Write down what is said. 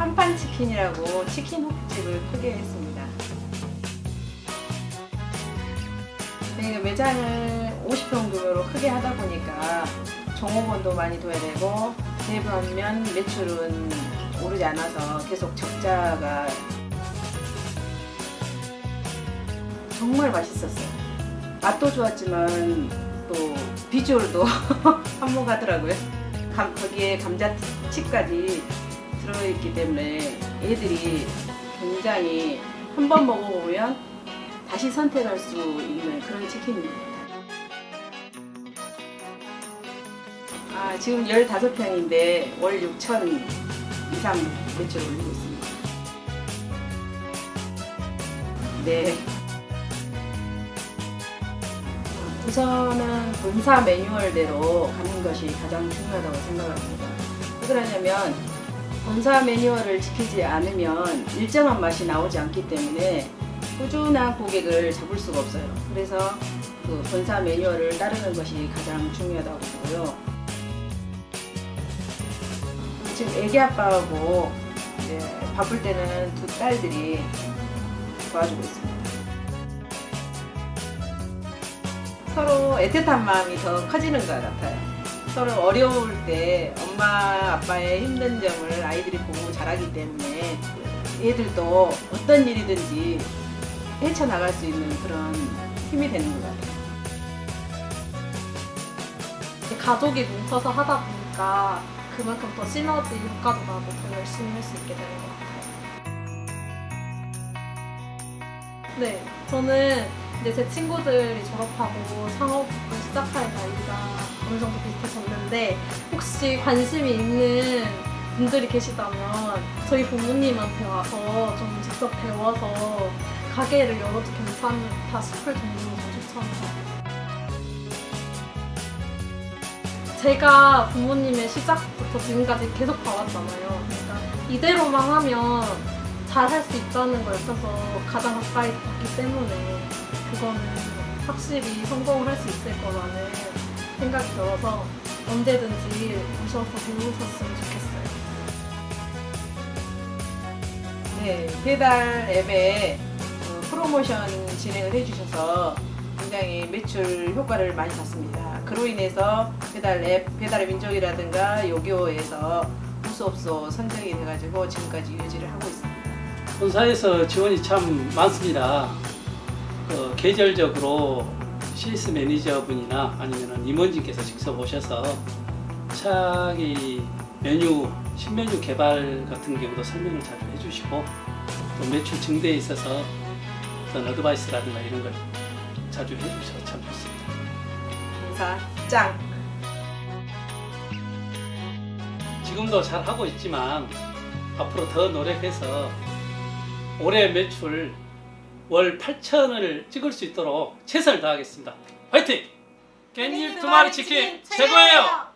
한판 치킨이라고 치킨 호프집을 크게 했습니다. 저희가 매장을 50평 규모로 크게 하다 보니까 종업원도 많이 둬야 되고 대 반면 매출은 오르지 않아서 계속 적자가 정말 맛있었어요. 맛도 좋았지만 또 비주얼도 한몫하더라고요. 감- 거기에 감자칩까지 들어있기 때문에 애들이 굉장히 한 번 먹어보면 다시 선택할 수 있는 그런 치킨입니다. 아, 지금 15평인데 월 6천 이상 매출 올리고 있습니다. 네. 우선은 본사 매뉴얼대로 가는 것이 가장 중요하다고 생각합니다. 왜 그러냐면 본사 매뉴얼을 지키지 않으면 일정한 맛이 나오지 않기 때문에 꾸준한 고객을 잡을 수가 없어요. 그래서 그 본사 매뉴얼을 따르는 것이 가장 중요하다고 보고요. 지금 애기 아빠하고 바쁠 때는 두 딸들이 도와주고 있습니다. 서로 애틋한 마음이 더 커지는 것 같아요. 서로 어려울 때 엄마 아빠의 힘든 점을 아이들이 보고 자라기 때문에 얘들도 어떤 일이든지 헤쳐나갈 수 있는 그런 힘이 되는 것 같아요. 가족이 뭉쳐서 하다 보니까 그만큼 더 시너지 효과도 나고 더 열심히 할 수 있게 되는 것 같아요. 네, 저는 이제 제 친구들이 졸업하고 상업을 시작할 나이가 어느 정도 비슷해졌는데 혹시 관심이 있는 분들이 계시다면 저희 부모님한테 와서 좀 직접 배워서 가게를 열어도 괜찮다 싶을 정도로 추천합니다. 제가 부모님의 시작부터 지금까지 계속 봐왔잖아요. 그러니까 이대로만 하면 잘 할 수 있다는 걸 옆에서 가장 가까이 봤기 때문에 그거는 확실히 성공을 할 수 있을 거라는 생각이 들어서 언제든지 오셔서 배우셨으면 좋겠어요. 네, 배달 앱에 어, 프로모션 진행을 해주셔서 굉장히 매출 효과를 많이 봤습니다. 그로 인해서 배달 앱, 배달의 민족이라든가 요교에서 우수업소 선정이 돼가지고 지금까지 유지를 하고 있습니다. 본사에서 지원이 참 많습니다. 그 계절적으로 CS 매니저분이나 아니면 임원진께서 직접 오셔서 차기 메뉴, 신메뉴 개발 같은 경우도 설명을 자주 해주시고 또 매출 증대에 있어서 어떤 어드바이스라든가 이런 걸 자주 해주셔서 참 좋습니다. 공사 짱! 지금도 잘 하고 있지만 앞으로 더 노력해서 올해 매출 월 8천을 찍을 수 있도록 최선을 다하겠습니다. 화이팅! 깻잎 두 마리 치킨 최고예요!